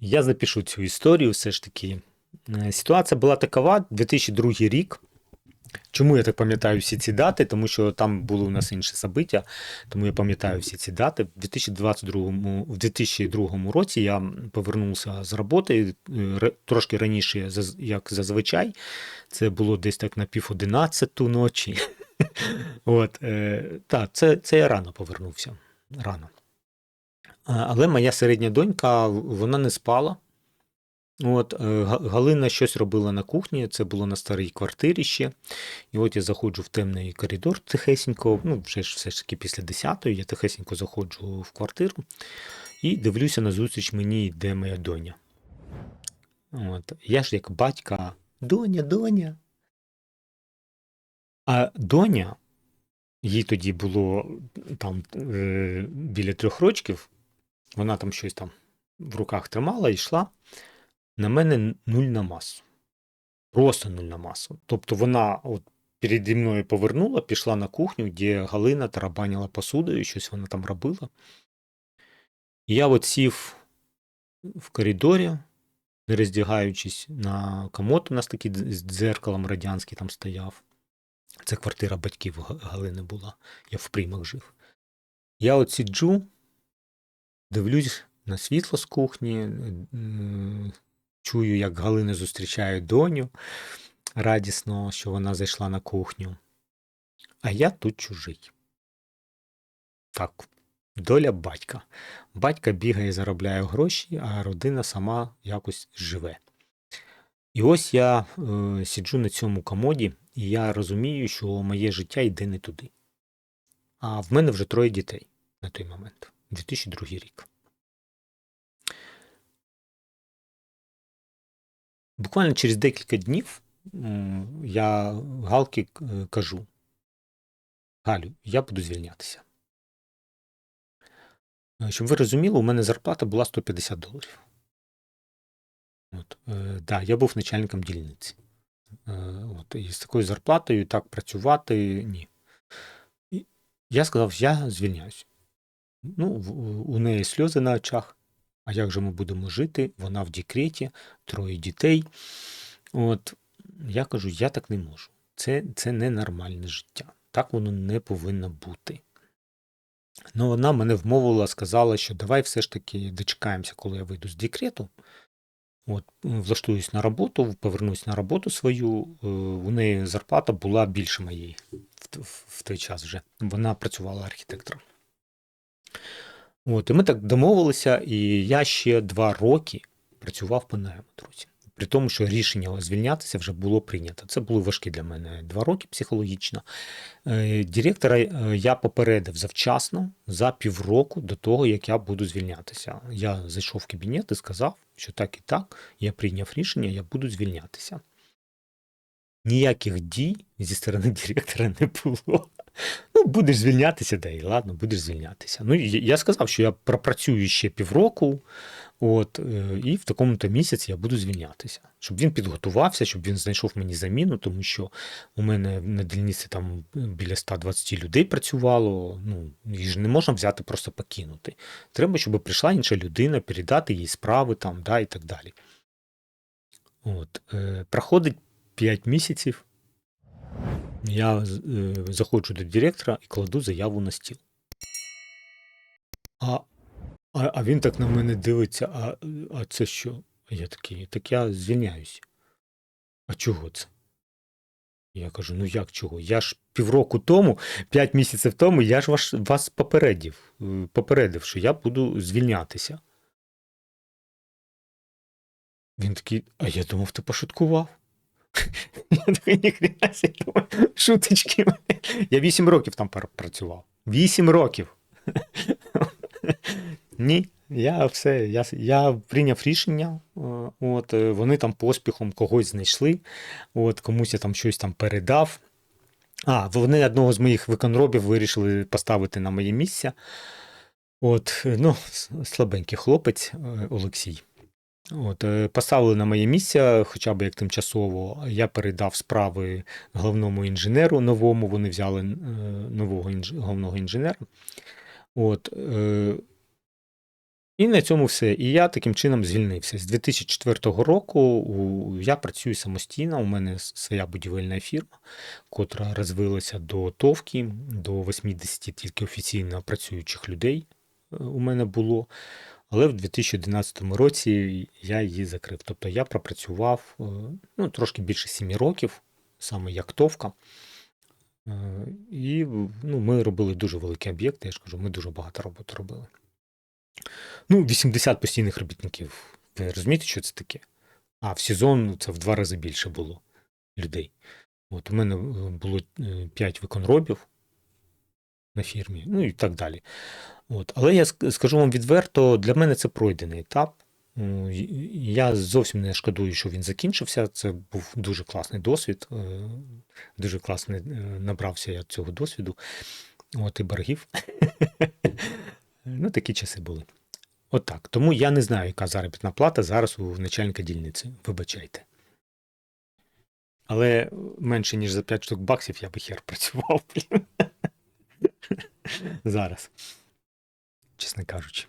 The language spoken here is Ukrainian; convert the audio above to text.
Я запишу цю історію все ж таки. Е, Ситуація була такова, 2002 рік. Чому я так пам'ятаю всі ці дати? Тому що там було у нас інше собиття, тому я пам'ятаю всі ці дати. В 2022, в 2002 році я повернувся з роботи е, трошки раніше, як зазвичай. Це було десь так на пів одинадцяту ночі. От, е, так, це, це я рано повернувся. Рано. А, Але моя середня донька, вона не спала. От, е, Галина щось робила на кухні, це було на старій квартирі ще. І от я заходжу в темний коридор тихесенько, ну, вже ж все ж таки після 10-ї, я тихесенько заходжу в квартиру і дивлюся назустріч мені йде моя доня. От. Я ж як батька, доня, доня. А доня, їй тоді було там е, біля трьох рочків, вона там щось там в руках тримала і йшла. На мене нуль на масу. Просто нуль на масу. Тобто вона от переді мною повернула, пішла на кухню, де Галина тарабаніла посудою, щось вона там робила. І я от сів в коридорі, не роздягаючись на комод, у нас такий з дзеркалом радянський там стояв. Це квартира батьків Галини була. Я в приймах жив. Я от сиджу, дивлюсь на світло з кухні, чую, як Галина зустрічає доню радісно, що вона зайшла на кухню. А я тут чужий. Так, доля батька. Батька бігає, заробляє гроші, а родина сама якось живе. І ось я е, сиджу на цьому комоді, і я розумію, що моє життя йде не туди. А в мене вже троє дітей на той момент, 2002 рік. Буквально через декілька днів я Галки е, кажу: Галю, я буду звільнятися. Е, Щоб ви розуміли, у мене зарплата була 150 доларів. От, е, да, я був начальником дільниці. Е, от, і з такою зарплатою так працювати ні. І я сказав, я звільняюсь. Ну, у неї сльози на очах. А як же ми будемо жити? Вона в декреті, троє дітей. От я кажу, я так не можу. Це, це ненормальне життя. Так воно не повинно бути. Ну, вона мене вмовила, сказала, що давай все ж таки дочекаємося, коли я вийду з декрету. От, влаштуюсь на роботу, повернусь на роботу свою. Е, У неї зарплата була більше моєї в, в, в той час вже. Вона працювала архітектором. От, і ми так домовилися, і я ще два роки працював по найму, друзі. При тому, що рішення звільнятися вже було прийнято. Це були важкі для мене два роки психологічно. Е, Директора е, я попередив завчасно за півроку до того, як я буду звільнятися. Я зайшов в кабінет і сказав, що так і так, я прийняв рішення, я буду звільнятися. Ніяких дій зі сторони директора не було. Ну, будеш звільнятися, да і ладно, будеш звільнятися. Ну, я сказав, що я пропрацюю ще півроку, от, е, і в такому-то місяці я буду звільнятися. Щоб він підготувався, щоб він знайшов мені заміну, тому що у мене на дільниці там біля 120 людей працювало. Ну, їх ж не можна взяти, просто покинути. Треба, щоб прийшла інша людина, передати їй справи там, да, і так далі. От, е, проходить 5 місяців. Я е, заходжу до директора і кладу заяву на стіл. А, а, а він так на мене дивиться, а, а це що? Я такий, так я звільняюсь. А чого це? Я кажу: ну як чого? Я ж півроку тому, п'ять місяців тому, я ж ваш, вас попередив, е, попередив, що я буду звільнятися. Він такий, а я думав, ти пошуткував. Я такий, себе, шуточки. Я вісім років там працював. Вісім років. Ні, я все, я, я прийняв рішення. е, От, е, вони там поспіхом когось знайшли, от, комусь я там щось там передав. А, вони одного з моїх виконробів вирішили поставити на моє місце. От, е, ну, слабенький хлопець Олексій. От, е, поставили на моє місце, хоча б як тимчасово. Я передав справи головному інженеру новому. Вони взяли е, нового інж... головного інженера. От, е, І на цьому все. І я таким чином звільнився. З 2004 року я працюю самостійно. У мене своя будівельна фірма, котра розвилася до ТОВКі, до 80 тільки офіційно працюючих людей е, у мене було. Але в 2011 році я її закрив. Тобто я пропрацював е, ну, трошки більше 7 років, саме як ТОВКа. Е, І ну, ми робили дуже великі об'єкти, я ж кажу, ми дуже багато роботи робили. Ну, 80 постійних робітників. Ви розумієте, що це таке? А в сезон це в два рази більше було людей. От у мене е, було 5 виконробів на фірмі, ну і так далі. От. Але я скажу вам відверто, для мене це пройдений етап. Я зовсім не шкодую, що він закінчився. Це був дуже класний досвід. е, Дуже класно е, набрався я цього досвіду. От і боргів. Ну, такі часи були. От так. Тому я не знаю, яка заробітна плата зараз у начальника дільниці. Вибачайте. Але менше, ніж за 5 штук баксів я би хер працював. Зараз. Чесно кажучи.